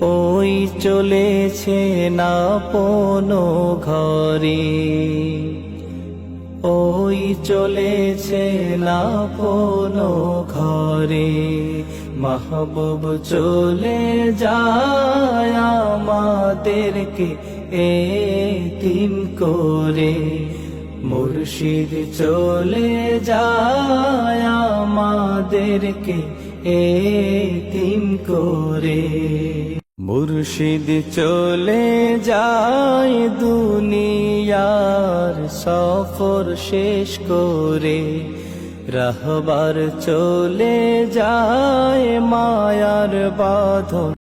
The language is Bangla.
ওই চলেছে না পনো ঘরে। ওই চলেছে না কোনো ঘরে। মাহবুব চলে যায় আমাদেরকে এতিম করে। মুর্শিদ চলে যায় আমাদেরকে এতিম করে। মুর্শিদ চলে যায় দুনিয়ার সফর শেষ করে। রাহবার চলে যায় মায়ার বাঁধন।